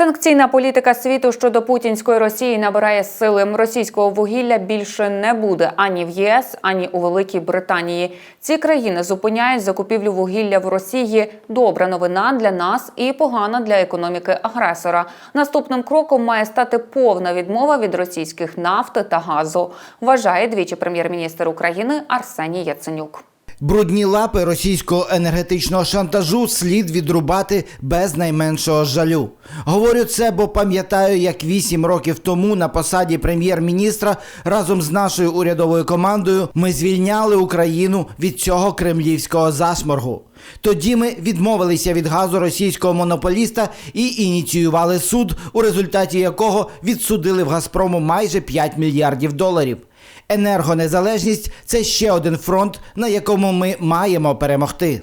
Санкційна політика світу щодо путінської Росії набирає сили. Російського вугілля більше не буде ані в ЄС, ані у Великій Британії. Ці країни зупиняють закупівлю вугілля в Росії. Добра новина для нас і погана для економіки агресора. Наступним кроком має стати повна відмова від російських нафти та газу. Вважає двічі прем'єр-міністр України Арсеній Яценюк. Брудні лапи російського енергетичного шантажу слід відрубати без найменшого жалю. Говорю це, бо пам'ятаю, як вісім років тому на посаді прем'єр-міністра разом з нашою урядовою командою ми звільняли Україну від цього кремлівського зашморгу. Тоді ми відмовилися від газу російського монополіста і ініціювали суд, у результаті якого відсудили в Газпрому майже 5 мільярдів доларів. Енергонезалежність це ще один фронт, на якому ми маємо перемогти.